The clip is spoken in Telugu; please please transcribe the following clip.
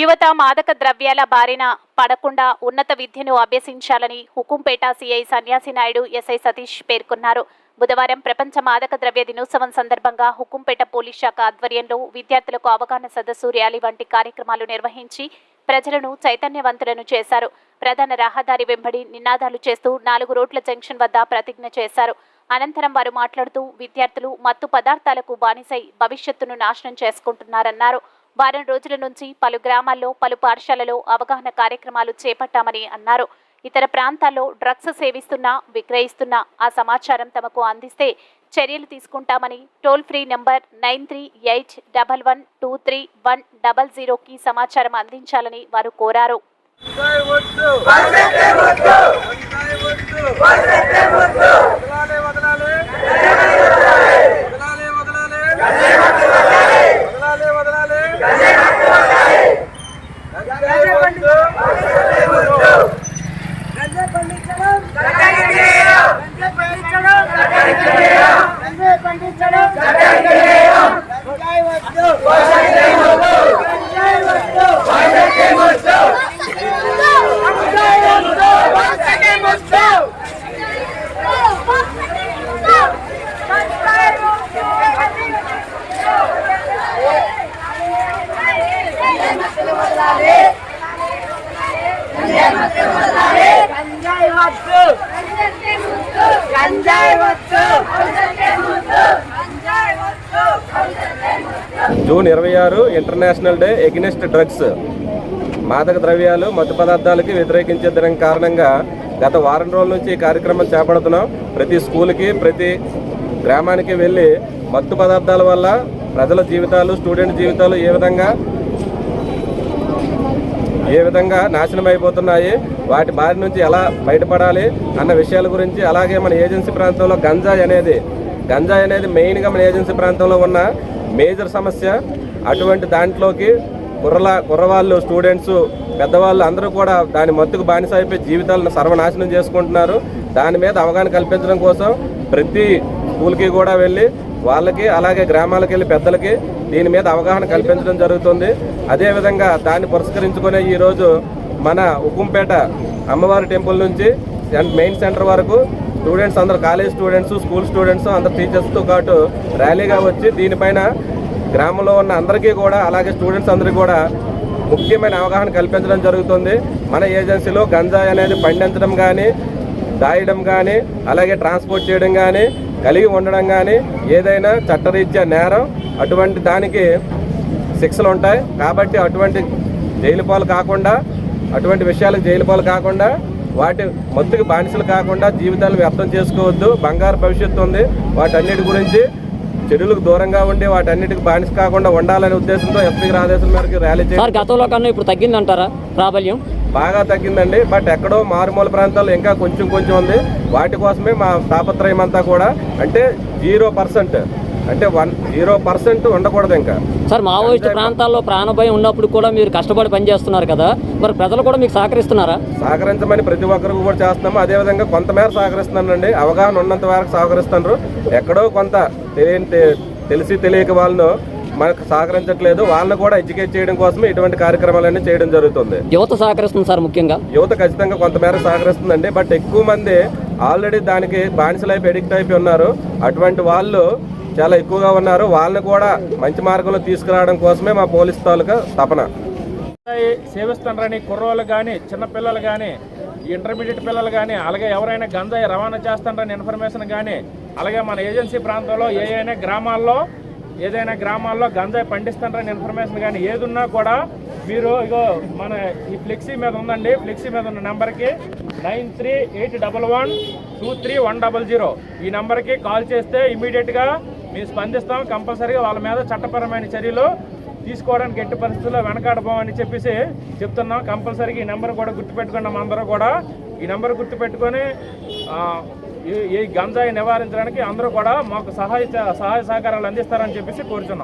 యువత మాదక ద్రవ్యాల బారిన పడకుండా ఉన్నత విద్యను అభ్యసించాలని హుకుంపేట సిఐ సన్యాసి నాయుడు ఎస్ఐ సతీష్ పేర్కొన్నారు. బుధవారం ప్రపంచ మాదక ద్రవ్య దినోత్సవం సందర్భంగా హుకుంపేట పోలీస్ శాఖ ఆధ్వర్యంలో విద్యార్థులకు అవగాహన సదస్సు ర్యాలీ వంటి కార్యక్రమాలు నిర్వహించి ప్రజలను చైతన్యవంతులను చేశారు. ప్రధాన రహదారి వెంబడి నినాదాలు చేస్తూ నాలుగు రోడ్ల జంక్షన్ వద్ద ప్రతిజ్ఞ చేశారు. అనంతరం వారు మాట్లాడుతూ విద్యార్థులు మత్తు పదార్థాలకు బానిసై భవిష్యత్తును నాశనం చేసుకుంటున్నారన్నారు. వారం రోజుల నుంచి పలు గ్రామాల్లో పలు పాఠశాలలో అవగాహన కార్యక్రమాలు చేపట్టామని అన్నారు. ఇతర ప్రాంతాల్లో డ్రగ్స్ సేవిస్తున్నా విక్రయిస్తున్నా ఆ సమాచారం తమకు అందిస్తే చర్యలు తీసుకుంటామని toll free number nine three eight double one two three one double జీరోకి సమాచారం అందించాలని వారు కోరారు. వద్దు వంకాయ వద్దు వదలాలే వదలాలే వదలాలే వదలాలే వదలాలే వదలాలే వంకాయ వద్దు గంజాయి పండించడం గంజాయి పండించడం గంజాయి పండించడం గంజాయి వద్దు గంజాయి వద్దు గంజాయి వద్దు గంజాయి వద్దు గంజాయి వద్దు గంజాయి వద్దు గంజాయి వద్దు జూన్ ఇరవై ఆరు ఇంటర్నేషనల్ డే ఎగ్నెస్ట్ డ్రగ్స్. మాదక ద్రవ్యాలు మత్తు పదార్థాలకి వ్యతిరేకించే కారణంగా గత వారం రోజుల నుంచి ఈ కార్యక్రమం చేపడుతున్నాం. ప్రతి స్కూల్కి ప్రతి గ్రామానికి వెళ్ళి మత్తు పదార్థాల వల్ల ప్రజల జీవితాలు స్టూడెంట్ జీవితాలు ఏ విధంగా ఏ విధంగా నాశనం అయిపోతున్నాయి వాటి బారి నుంచి ఎలా బయటపడాలి అన్న విషయాల గురించి అలాగే మన ఏజెన్సీ ప్రాంతంలో గంజాయి అనేది గంజాయి అనేది మెయిన్గా మన ఏజెన్సీ ప్రాంతంలో ఉన్న మేజర్ సమస్య అటువంటి దాంట్లోకి కుర్రల కుర్రవాళ్ళు స్టూడెంట్స్ పెద్దవాళ్ళు అందరూ కూడా దాని మత్తుకు బానిస అయిపోయి జీవితాలను సర్వనాశనం చేసుకుంటున్నారు. దాని మీద అవగాహన కల్పించడం కోసం ప్రతి స్కూల్కి కూడా వెళ్ళి వాళ్ళకి అలాగే గ్రామాలకు వెళ్ళి పెద్దలకి దీని మీద అవగాహన కల్పించడం జరుగుతుంది. అదేవిధంగా దాన్ని పురస్కరించుకునే ఈరోజు మన ఉక్కుంపేట అమ్మవారి టెంపుల్ నుంచి మెయిన్ సెంటర్ వరకు స్టూడెంట్స్ అందరు కాలేజ్ స్టూడెంట్స్ స్కూల్ స్టూడెంట్స్ అందరు టీచర్స్తో పాటు ర్యాలీగా వచ్చి దీనిపైన గ్రామంలో ఉన్న అందరికీ కూడా అలాగే స్టూడెంట్స్ అందరికీ కూడా ముఖ్యమైన అవగాహన కల్పించడం జరుగుతుంది. మన ఏజెన్సీలో గంజాయి అనేది పండించడం కానీ దాయడం కానీ అలాగే ట్రాన్స్పోర్ట్ చేయడం కానీ కలిగి ఉండడం కానీ ఏదైనా చట్టరీత్యా నేరం అటువంటి దానికి శిక్షలు ఉంటాయి. కాబట్టి అటువంటి జైలు పాలు కాకుండా అటువంటి విషయాలకు జైలు పాలు కాకుండా వాటి మత్తుకు బానిసలు కాకుండా జీవితాలు వ్యర్థం చేసుకోవద్దు. బంగారు భవిష్యత్తు ఉంది. వాటన్నిటి గురించి చెడులకు దూరంగా ఉండి వాటన్నిటికి బానిస కాకుండా ఉండాలనే ఉద్దేశంతో ఎస్పీ గారి ఆదేశం మేరకు ర్యాలీ సార్ గతంలో కన్నా ఇప్పుడు తగ్గిందంటారా ప్రాబల్యం? బాగా తగ్గిందండి. బట్ ఎక్కడో మారుమూల ప్రాంతాల్లో ఇంకా కొంచెం కొంచెం ఉంది. వాటి కోసమే మా తాపత్రయం అంతా కూడా. అంటే జీరో పర్సెంట్. అంటే వన్ జీరో పర్సెంట్ ఉండకూడదు ఇంకా. సార్ మావోయిస్ట్ ప్రాంతాల్లో ప్రాణభయం ఉన్నప్పుడు కూడా మీరు కష్టపడి పనిచేస్తున్నారు కదా. మరి ప్రజలు కూడా మీకు సహకరిస్తున్నారా? సహకరించమని ప్రతి ఒక్కరికి కూడా చేస్తున్నాము అదేవిధంగా కొంతమేర సహకరిస్తున్నానండి. అవగాహన ఉన్నంత వరకు సహకరిస్తున్నారు ఎక్కడో కొంత తెలియని తెలిసి తెలియక వాళ్ళను మనకు సహకరించట్లేదు. వాళ్ళని కూడా ఎడ్యుకేట్ చేయడం కోసమే ఇటువంటి కార్యక్రమాలన్నీ చేయడం జరుగుతుంది. యువత సహకరిస్తుంది సార్ ముఖ్యంగా. యువత ఖచ్చితంగా కొంతమేర సహకరిస్తుందండి. బట్ ఎక్కువ మంది ఆల్రెడీ దానికి బానిసలైపు ఎడిక్ట్ అయిపోయి ఉన్నారు. అటువంటి వాళ్ళు చాలా ఎక్కువగా ఉన్నారు. వాళ్ళని కూడా మంచి మార్గంలో తీసుకురావడం కోసమే మా పోలీస్ తాలూకా తపన. సేవిస్తుండ్రని కుర్రోళ్ళు కానీ చిన్నపిల్లలు కానీ ఇంటర్మీడియట్ పిల్లలు కానీ అలాగే ఎవరైనా గంజాయి రవాణా చేస్తుండ్రని ఇన్ఫర్మేషన్ కానీ అలాగే మన ఏజెన్సీ ప్రాంతంలో ఏ అయినా గ్రామాల్లో ఏదైనా గ్రామాల్లో గంజాయి పండిస్తాండ్రని ఇన్ఫర్మేషన్ కానీ ఏదున్నా కూడా మీరు ఇగో మన ఈ ఫ్లెక్సీ మీద ఉందండి. ఫ్లెక్సీ మీద ఉన్న నెంబర్కి nine three eight double one two three one double zero ఈ నెంబర్కి కాల్ చేస్తే ఇమీడియట్గా మేము స్పందిస్తాం కంపల్సరీగా వాళ్ళ మీద చట్టపరమైన చర్యలు తీసుకోవడానికి ఎట్టి పరిస్థితుల్లో వెనకాడబోమని చెప్పేసి చెప్తున్నాం. కంపల్సరీగా ఈ నెంబర్ కూడా గుర్తుపెట్టుకున్నాం అందరూ కూడా. ఈ నెంబర్ గుర్తుపెట్టుకొని ఈ ఈ గంజాయి నివారించడానికి అందరూ కూడా మాకు సహాయ సహాయ సహకారాలు అందిస్తారని చెప్పేసి కోరుచున్నాం.